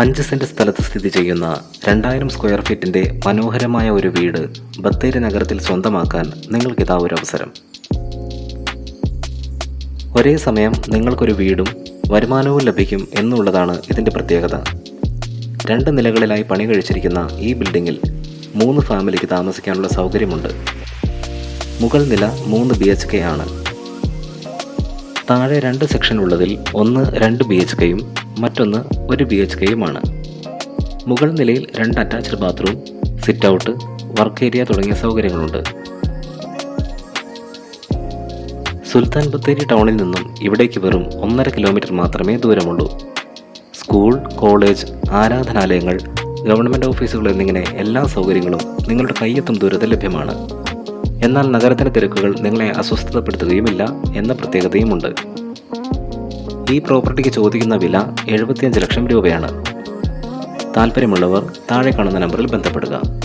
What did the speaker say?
അഞ്ച് സെന്റ് സ്ഥലത്ത് സ്ഥിതി ചെയ്യുന്ന രണ്ടായിരം സ്ക്വയർ ഫീറ്റിന്റെ മനോഹരമായ ഒരു വീട് ബത്തേരി നഗരത്തിൽ സ്വന്തമാക്കാൻ നിങ്ങൾക്കിതാ ഒരു അവസരം. ഒരേ സമയം നിങ്ങൾക്കൊരു വീടും വരുമാനവും ലഭിക്കും എന്നുള്ളതാണ് ഇതിന്റെ പ്രത്യേകത. രണ്ട് നിലകളിലായി പണി കഴിച്ചിരിക്കുന്ന ഈ ബിൽഡിങ്ങിൽ മൂന്ന് ഫാമിലിക്ക് താമസിക്കാനുള്ള സൗകര്യമുണ്ട്. മുകൾ നില മൂന്ന് ബി എച്ച് കെ ആണ്. താഴെ രണ്ട് സെക്ഷൻ ഉള്ളതിൽ ഒന്ന് രണ്ട് ബി എച്ച് കെയും മറ്റൊന്ന് ഒരു ബി എച്ച് കെയുമാണ് മുകൾ നിലയിൽ രണ്ട് attached bathroom sit out work area തുടങ്ങിയ സൗകര്യങ്ങളുണ്ട്. സുൽത്താൻ ബത്തേരി ടൗണിൽ നിന്നും ഇവിടേക്ക് വെറും ഒന്നര കിലോമീറ്റർ മാത്രമേ ദൂരമുള്ളൂ. സ്കൂൾ കോളേജ് ആരാധനാലയങ്ങൾ ഗവൺമെന്റ് ഓഫീസുകൾ എന്നിങ്ങനെ എല്ലാ സൗകര്യങ്ങളും നിങ്ങളുടെ കയ്യെത്തും ദൂരത്തിൽ ലഭ്യമാണ്. എന്നാൽ നഗരത്തിലെ തിരക്കുകൾ നിങ്ങളെ അസ്വസ്ഥതപ്പെടുത്തുകയുമില്ല എന്ന പ്രത്യേകതയുമുണ്ട്. ഈ പ്രോപ്പർട്ടിക്ക് ചോദിക്കുന്ന വില എഴുപത്തിയഞ്ച് ലക്ഷം രൂപയാണ്. താല്പര്യമുള്ളവർ താഴെ കാണുന്ന നമ്പറിൽ ബന്ധപ്പെടുക.